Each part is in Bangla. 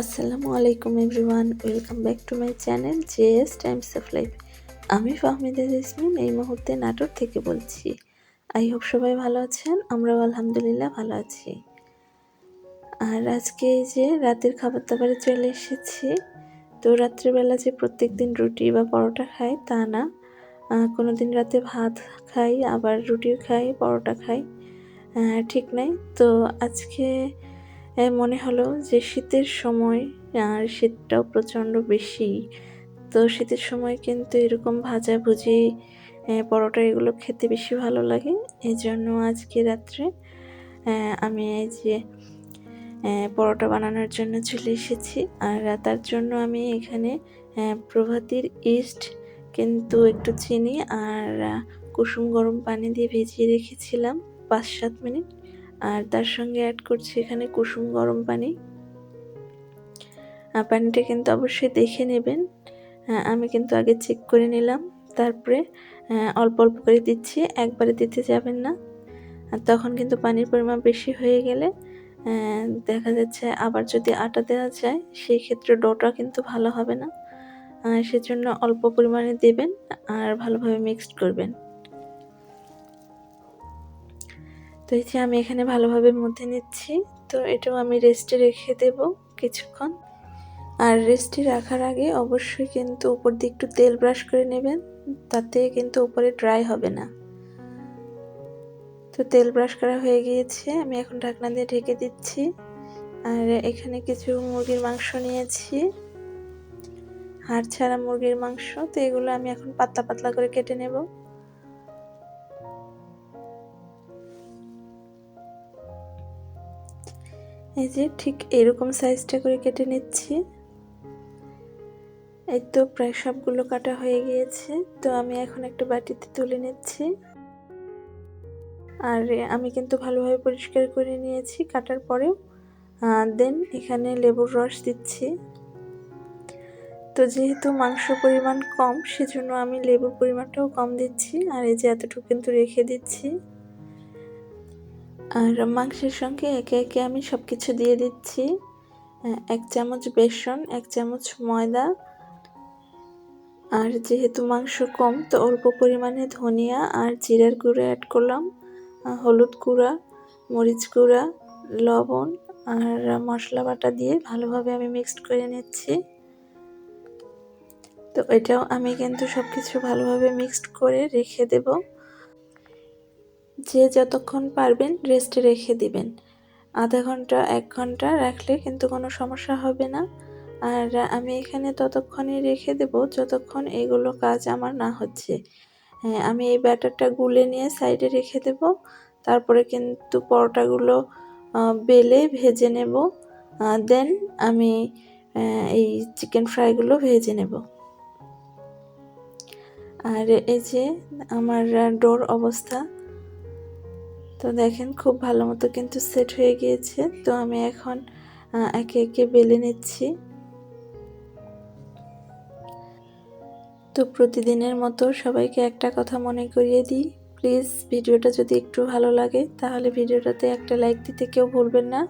আসসালামু আলাইকুম everyone, welcome back to my channel JS times of life. আমি ফাহমিদা জেসমিন, এই মুহূর্তে নাটোর থেকে বলছি। আই হোপ সবাই ভালো আছেন, আমরাও আলহামদুলিল্লাহ ভালো আছি। আর আজকে এই যে রাতের খাবার দাবারে চলে এসেছি, তো রাত্রিবেলা যে প্রত্যেক দিন রুটি বা পরোটা খাই, তা না। কোনো দিন রাতে ভাত খাই, আবার রুটিও খাই, পরোটা খাই ঠিক নাই। তো আজকে মনে হলো যে শীতের সময়, আর শীতটাও প্রচণ্ড বেশি। তো শীতের সময় কিন্তু এরকম ভাজা ভুজি পরোটা এগুলো খেতে বেশি ভালো লাগে। এই জন্য আজকে রাত্রে আমি এই যে পরোটা বানানোর জন্য চলে এসেছি। আর তার জন্য আমি এখানে প্রভাতির ইস্ট কিন্তু একটু চিনি আর কুসুম গরম পানি দিয়ে ভিজিয়ে রেখেছিলাম পাঁচ সাত মিনিট। আর তার সঙ্গে অ্যাড করছি এখানে কুসুম গরম পানি। পানিটা কিন্তু অবশ্যই দেখে নেবেন। আমি কিন্তু আগে চেক করে নিলাম, তারপরে অল্প অল্প করে দিচ্ছি, একবারে দিতে যাবেন না। তখন কিন্তু পানির পরিমাণ বেশি হয়ে গেলে দেখা যাচ্ছে আবার যদি আটা দেওয়া যায়, সেই ক্ষেত্রে ডোটা কিন্তু ভালো হবে না। সেজন্য অল্প পরিমাণে দেবেন আর ভালোভাবে মিক্সড করবেন। তো এই যে আমি এখানে ভালোভাবে মধ্যে নিচ্ছি। তো এটাও আমি রেস্টে রেখে দেব কিছুক্ষণ। আর রেস্টে রাখার আগে অবশ্যই কিন্তু উপর দিয়ে একটু তেল ব্রাশ করে নেবেন। তাতে কিন্তু উপরে ড্রাই হবে না। তো তেল ব্রাশ করা হয়ে গিয়েছে। আমি এখন ঢাকনা দিয়ে ঢেকে দিচ্ছি। আর এখানে কিছু মুরগির মাংস নিয়েছি। হাড় ছাড়া মুরগির মাংস। তো এগুলো আমি এখন পাতলা পাতলা করে কেটে নেব। এই যে ঠিক এরকম সাইজটা করে কেটে নিচ্ছি। এই তো প্রায় সবগুলো কাটা হয়ে গিয়েছে। তো আমি এখন একটা বাটিতে তুলে নিচ্ছি। আর আমি কিন্তু ভালোভাবে পরিষ্কার করে নিয়েছি কাটার পরেও। দেন এখানে লেবুর রস দিচ্ছি। তো যেহেতু মাংস পরিমাণ কম, সেজন্য আমি লেবুর পরিমাণটাও কম দিচ্ছি। আর এই যে এতটুকু কিন্তু রেখে দিচ্ছি। আর মাংসের সঙ্গে একে একে আমি সব কিছু দিয়ে দিচ্ছি। এক চামচ বেসন, এক চামচ ময়দা। আর যেহেতু মাংস কম, তো অল্প পরিমাণে ধনিয়া আর জিরার গুঁড়ো অ্যাড করলাম। হলুদ গুঁড়া, মরিচ গুঁড়া, লবণ আর মশলা বাটা দিয়ে ভালোভাবে আমি মিক্সড করে নিচ্ছি। তো এটাও আমি কিন্তু সব কিছু ভালোভাবে মিক্সড করে রেখে দেবো। যে যতক্ষণ পারবেন রেস্টে রেখে দিবেন। আধা ঘণ্টা, এক ঘণ্টা রাখলে কিন্তু কোনো সমস্যা হবে না। আর আমি এখানে ততক্ষণই রেখে দেব যতক্ষণ এগুলো কাজ আমার না হচ্ছে। হ্যাঁ আমি এই ব্যাটারটা গুলে নিয়ে সাইডে রেখে দেব। তারপরে কিন্তু পরোটাগুলো বেলে ভেজে নেব। দেন আমি এই চিকেন ফ্রাইগুলো ভেজে নেব। আর এই যে আমার ডোর অবস্থা। তো দেখেন খুব ভালো মতো কিন্তু সেট হয়ে গিয়েছে। তো আমি এখন একে একে বেলে নিচ্ছি। তো প্রতিদিনের মতো সবাইকে একটা কথা মনে করিয়ে দিই। প্লিজ ভিডিওটা যদি একটু ভালো লাগে, তাহলে ভিডিওটাতে একটা লাইক দিতে কেউ ভুলবেন না।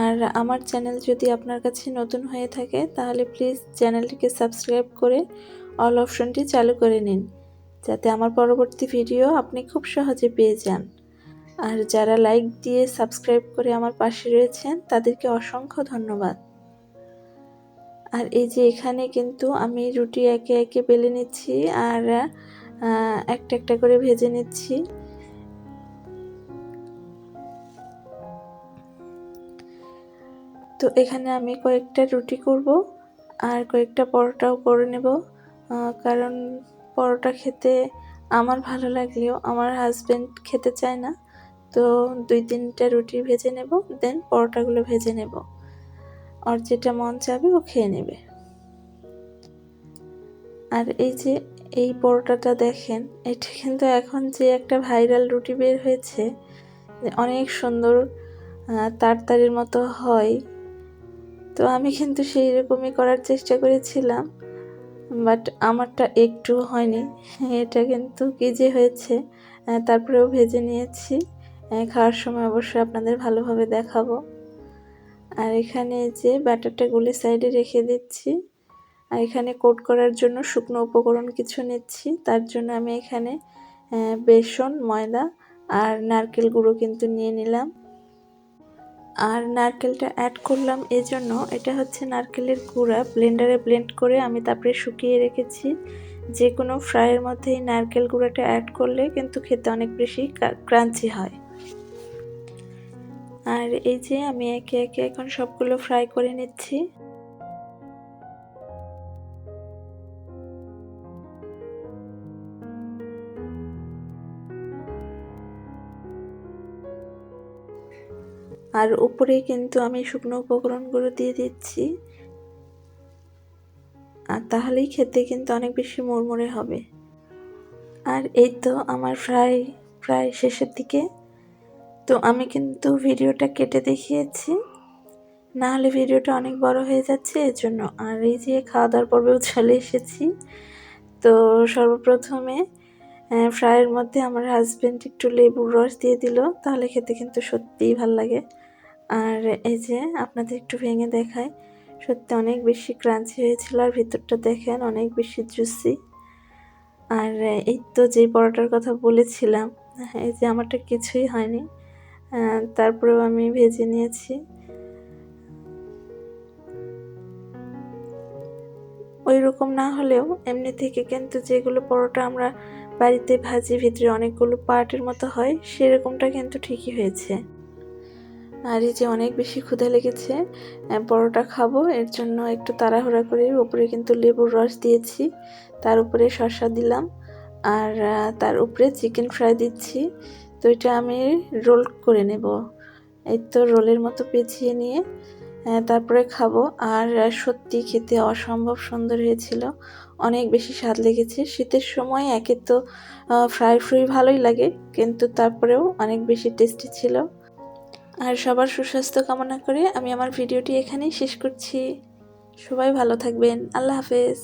আর আমার চ্যানেল যদি আপনার কাছে নতুন হয়ে থাকে, তাহলে প্লিজ চ্যানেলটিকে সাবস্ক্রাইব করে অল অপশনটি চালু করে নিন। যাতে আমার পরবর্তী ভিডিও আপনি খুব সহজে পেয়ে যান। আর যারা লাইক দিয়ে সাবস্ক্রাইব করে আমার পাশে রয়েছেন, তাদেরকে অসংখ্য ধন্যবাদ। আর এই যে এখানে কিন্তু আমি রুটি একে একে বেলে নিচ্ছি আর একটা একটা করে ভেজে নিচ্ছি। তো এখানে আমি কয়েকটা রুটি করব আর কয়েকটা পরোটাও করে নেব কারণ পরোটা খেতে আমার ভালো লাগলেও আমার হাজব্যান্ড খেতে চায় না। তো দুই তিনটা রুটি ভেজে নেব, দেন পরোটাগুলো ভেজে নেব। আর যেটা মন চাবে ও খেয়ে নেবে। আর এই যে এই পরোটাটা দেখেন, এটা কিন্তু এখন যে একটা ভাইরাল রুটি বের হয়েছে অনেক সুন্দর তাড়তাড়ির মতো হয়। তো আমি কিন্তু সেই রকমই করার চেষ্টা করেছিলাম, বাট আমারটা একটু হয়নি। এটা কিন্তু কি যে হয়েছে তারপরেও ভেজে নিয়েছি। খাওয়ার সময় অবশ্যই আপনাদের ভালোভাবে দেখাবো। আর এখানে যে ব্যাটারটা গুলে সাইডে রেখে দিচ্ছি। আর এখানে কোট করার জন্য শুকনো উপকরণ কিছু নিচ্ছি। তার জন্য আমি এখানে বেসন, ময়দা আর নারকেল গুঁড়ো কিন্তু নিয়ে নিলাম। আর নারকেলটা অ্যাড করলাম এজন্য এটা হচ্ছে নারকেলের গুঁড়া। ব্লেন্ডারে ব্লেন্ড করে আমি তারপরে শুকিয়ে রেখেছি। যে কোনো ফ্রাইয়ের মধ্যে এই নারকেল গুঁড়াটা অ্যাড করলে কিন্তু খেতে অনেক বেশি ক্রাঞ্চি হয়। আর এই যে আমি একে একে এখন সবগুলো ফ্রাই করে নিচ্ছি। আর উপরে কিন্তু আমি শুকনো উপকরণগুলো দিয়ে দিচ্ছি। আর তাহলেই খেতে কিন্তু অনেক বেশি মুড়মুড়ে হবে। আর এই তো আমার ফ্রাই প্রায় শেষের দিকে। তো আমি কিন্তু ভিডিওটা কেটে দেখিয়েছি। না হলে ভিডিওটা অনেক বড় হয়ে যাচ্ছে এর জন্য আর এই যে খাওয়া দাওয়ার পর্বেও চলে এসেছি। তো সর্বপ্রথমে ফ্রাইয়ের মধ্যে আমার হাজব্যান্ড একটু লেবুর রস দিয়ে দিল, তাহলে খেতে কিন্তু সত্যিই ভালো লাগে। আর এই যে আপনাদের একটু ভেঙে দেখায় সত্যি অনেক বেশি ক্রাঞ্চি হয়েছিল, আর ভিতরটা দেখেন অনেক বেশি জুসি আর এই তো যে পরোটার কথা বলেছিলাম এই যে আমারটা কিছুই হয়নি। তারপরেও আমি ভেজে নিয়েছি। ওই রকম না হলেও এমনি থেকে কিন্তু যেগুলো পরোটা আমরা বাড়িতে ভাজি, ভিতরে অনেকগুলো পার্টের মতো হয়, সেরকমটা কিন্তু ঠিকই হয়েছে। আর এই যে অনেক বেশি ক্ষুধা লেগেছে পরোটা খাব, এর জন্য একটু তাড়াহুড়া করে উপরে কিন্তু লেবুর রস দিয়েছি, তার উপরে শসা দিলাম, আর তার উপরে চিকেন ফ্রাই দিচ্ছি। তো এটা আমি রোল করে নেব। এই তো রোলের মতো পেঁচিয়ে নিয়ে তারপরে খাব। আর সত্যি খেতে অসম্ভব সুন্দর হয়েছিল। অনেক বেশি স্বাদ লেগেছে। শীতের সময় একে তো ফ্রাই ফ্রুই ভালোই লাগে, কিন্তু তারপরেও অনেক বেশি টেস্টি ছিল। আর সবার সুস্বাস্থ্য কামনা করে আমি আমার ভিডিওটি এখানেই শেষ করছি। সবাই ভালো থাকবেন। আল্লাহ হাফেজ।